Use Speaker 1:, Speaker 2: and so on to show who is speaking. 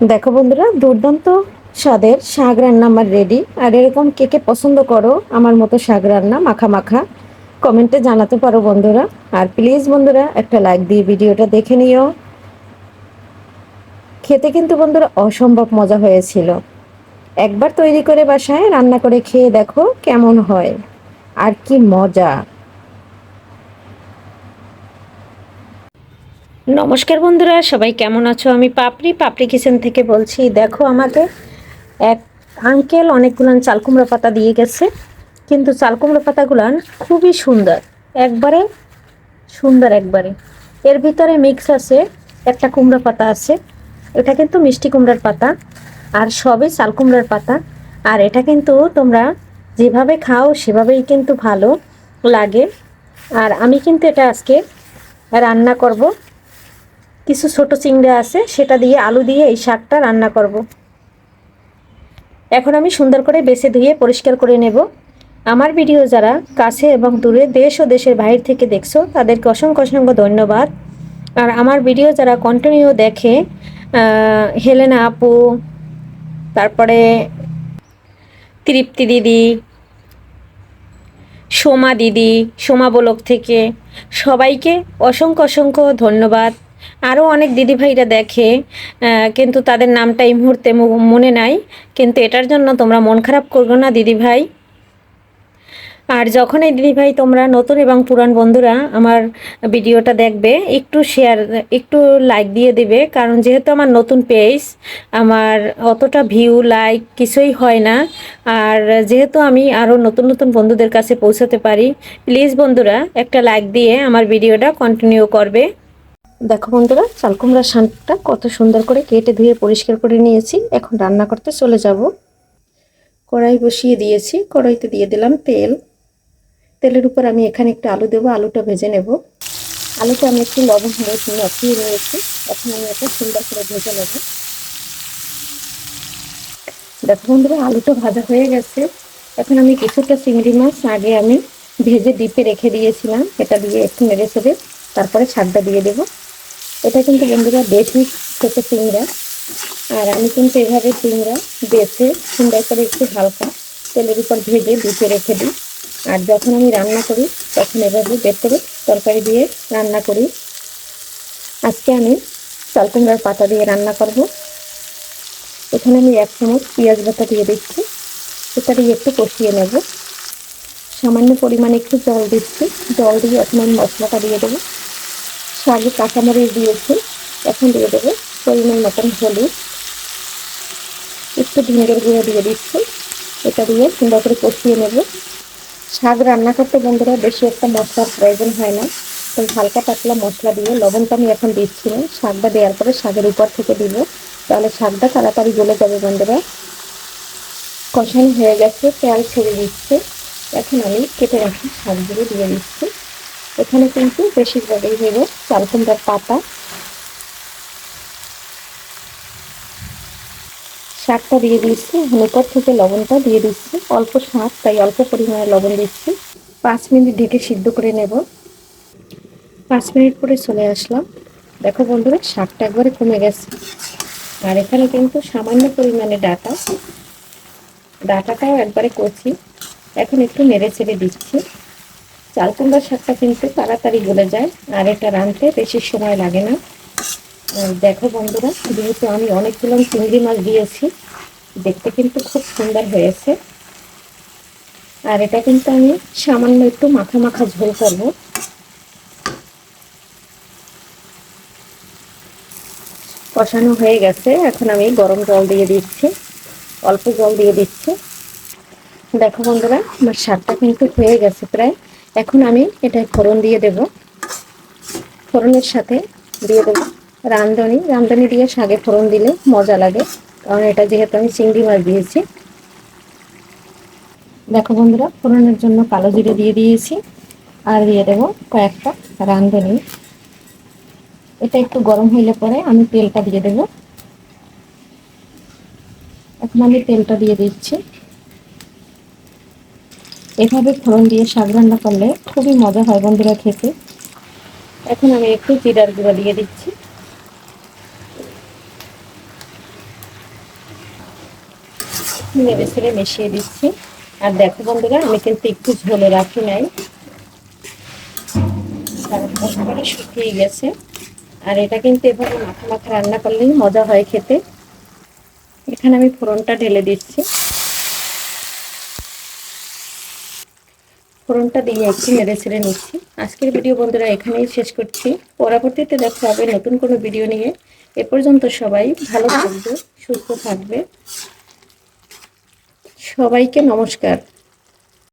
Speaker 1: দেখো বন্ধুরা, দুর্দান্ত স্বাদের শাক রান্না আমার রেডি আর এরকম কে কে পছন্দ করো, আমার মতো শাক রান্না মাখা মাখা কমেন্টে জানাতে পারো বন্ধুরা। আর প্লিজ বন্ধুরা, একটা লাইক দিয়ে ভিডিওটা দেখে নিও। খেতে কিন্তু বন্ধুরা অসম্ভব মজা হয়েছিল। একবার তৈরি করে বাসায় রান্না করে খেয়ে দেখো কেমন হয়। আর কি মজা। নমস্কার বন্ধুরা, সবাই কেমন আছো? আমি পাপড়ি পাপড়ি কিচেন থেকে বলছি, দেখো আমাকে এক আঙ্কেল অনেকগুলান চালকুমড়া পাতা দিয়ে গেছে, কিন্তু চালকুমড়া পাতাগুলান খুবই সুন্দর, একবারে সুন্দর একবারে। এর ভিতরে মিক্স আছে, একটা কুমড়া পাতা আছে, এটা কিন্তু মিষ্টি কুমড়ার পাতা, আর সবই চাল কুমড়ার পাতা, আর এটা কিন্তু তোমরা যেভাবে খাও সেভাবেই কিন্তু ভালো লাগে। আর আমি কিন্তু এটা আজকে রান্না করব। কিছু ছোট চিংড়া আছে, সেটা দিয়ে আলু দিয়ে এই শাকটা রান্না করব। এখন আমি সুন্দর করে বেছে ধুয়ে পরিষ্কার করে নেব। আমার ভিডিও যারা কাছে এবং দূরে দেশ ও দেশের বাইরে থেকে দেখছ, তাদেরকে অসংখ্য অসংখ্য ধন্যবাদ। আর আমার ভিডিও যারা কন্টিনিউ দেখে হেলেনা আপু, তারপরে তৃপ্তি দিদি, সোমা দিদি, সোমা বলক থেকে সবাইকে অসংখ্য অসংখ্য ধন্যবাদ। আরও অনেক দিদিভাইরা দেখে কিন্তু তাদের নামটা এই মুহূর্তে মনে নাই, কিন্তু এটার জন্য তোমরা মন খারাপ করব না দিদিভাই। আর যখন এই দিদিভাই তোমরা নতুন এবং পুরান বন্ধুরা আমার ভিডিওটা দেখবে, একটু শেয়ার একটু লাইক দিয়ে দেবে, কারণ যেহেতু আমার নতুন পেজ আমার অতটা ভিউ লাইক কিছুই হয় না। আর যেহেতু আমি আরও নতুন নতুন বন্ধুদের কাছে পৌঁছাতে পারি প্লিজ বন্ধুরা, একটা লাইক দিয়ে আমার ভিডিওটা কন্টিনিউ করবে। দেখো বন্ধুরা, চালকুমড়ার শানটা কত সুন্দর করে কেটে ধুয়ে পরিষ্কার করে নিয়েছি। এখন রান্না করতে চলে যাব। কড়াই বসিয়ে দিয়েছি। কড়াইতে দিয়ে দিলাম তেল। তেলের উপর আমি এখানে একটু আলু দেবো, আলুটা ভেজে নেব। আলুটা আমি একটু লবণ, হলুদ মাখিয়ে নিয়েছি। এখন আমি এটা সুন্দর করে ভেজে নেব। দেখো বন্ধুরা, আলুটা ভাজা হয়ে গেছে। এখন আমি কিছুটা চিংড়ি মাছ আগে আমি ভেজে ডিপে রেখে দিয়েছিলাম। এটা দিয়ে একটু নেড়ে চেড়ে তারপরে ছাগটা দিয়ে দেবো। এটা কিন্তু বন্ধুরা বেশি খেতে চিংড়া আর আমি কিন্তু এভাবে চিংড়া বেছে সুন্দর করে একটু হালকা তেলের উপর ভেজে ডিপে রেখে দিই। আর যখন আমি রান্না করি, তখন এভাবে বের করে তরকারি দিয়ে রান্না করি। আজকে আমি চালকুমড়ার পাতা দিয়ে রান্না করব। এখানে আমি এক চামচ পেঁয়াজ বাটা দিয়ে দিচ্ছি। এটা দিয়ে একটু কষিয়ে নেব। সামান্য পরিমাণে একটু জল দিচ্ছি। জল দিয়ে এখন আমি মশলাটা দিয়ে দেবো। শাকে কাঁচামরিচ দিয়েছি। এখন দিয়ে দেবো পরিমাণ মতন হলুদ। একটু ভিঙ্গের গুঁড়ো দিয়ে দিচ্ছি। এটা দিয়ে সুন্দর করে কষিয়ে নেব। শাক রান্না করতে বন্ধুরা বেশি একটা মশলার প্রয়োজন হয় না। তো হালকা পাতলা মশলা দিয়ে লবণটা আমি এখন দিচ্ছি না। শাকটা দেওয়ার পরে শাকের উপর থেকে দিব। তাহলে শাকটা তাড়াতাড়ি গলে যাবে বন্ধুরা। কষানো হয়ে গেছে, তেল ছেড়ে দিচ্ছে। এখন আমি কেটে রাখি শাকগুলো দিয়ে দিচ্ছি। এখানে কিন্তু বেশিরভাগই হইব চালকুমড়ার পাতা। শাকটা দিয়ে দিচ্ছি এখন থেকে লবণটা দিয়ে দিচ্ছি। অল্প শাক তাই অল্প পরিমাণে লবণ দিচ্ছি। পাঁচ মিনিট ঢেকে সিদ্ধ করে নেব। পাঁচ মিনিট পরে চলে আসলাম। দেখো বন্ধুরা, শাকটা একবারে কমে গেছে। আর এখানে কিন্তু সামান্য পরিমাণে ডাটা। ডাটাটাও একবারে কচি। এখন একটু নেড়ে ছেড়ে দিচ্ছি। চাল কুমড়ার শাকটা কিন্তু তাড়াতাড়ি গলে যায়, আর এটা রাঁধতে বেশি সময় লাগে না। দেখো বন্ধুরা, যেহেতু আমি অনেকগুলো চিংড়ি মাছ দিয়েছি, দেখতে কিন্তু খুব সুন্দর হয়েছে। আর এটা কিন্তু আমি সামান্য একটু মাখা মাখা ঝোল করব। কষানো হয়ে গেছে, এখন আমি গরম জল দিয়ে দিচ্ছি, অল্প জল দিয়ে দিচ্ছি। দেখো বন্ধুরা, আমার শাকটা কিন্তু হয়ে গেছে প্রায়। এখন আমি এটা ফোড়ন দিয়ে দেব। ফোড়নের সাথে দিয়ে দেবো রামধনি রামধনি দিয়ে শাকে ফোড়ন দিলে মজা লাগে, কারণ এটা যেহেতু আমি চিংড়ি মাছ দিয়েছি। দেখো বন্ধুরা, ফোড়নের জন্য কালো জিরে দিয়ে দিয়েছি আর দিয়ে দেবো কয়েকটা রামধনি এটা একটু গরম হইলে পরে আমি তেলটা দিয়ে দেব। এখন আমি তেলটা দিয়ে দিচ্ছি। এভাবে ফোড়ন দিয়ে শাক রান্না করলে খুবই মজা হয় বন্ধুরা খেতে। এখন আমি একটু জিরার গুঁড়ো দিয়ে দিচ্ছি। নেড়ে ছেড়ে মিশিয়ে দিচ্ছি। আর দেখো বন্ধুরা, আমি কিন্তু একটু ঝোলে রাখি নাই। একেবারে শুকিয়ে গেছে। আর এটা কিন্তু এভাবে মাখা মাখা রান্না করলেই মজা হয় খেতে। এখানে আমি ফোড়নটা ঢেলে দিচ্ছি। ফোড়নটা দিয়ে একটু নেড়ে ছেড়ে নিচ্ছি। আজকের ভিডিও বন্ধুরা এখানেই শেষ করছি। পরবর্তীতে দেখা হবে নতুন কোনো ভিডিও নিয়ে। এ পর্যন্ত সবাই ভালো থাকবে, সুস্থ থাকবে। সবাইকে নমস্কার।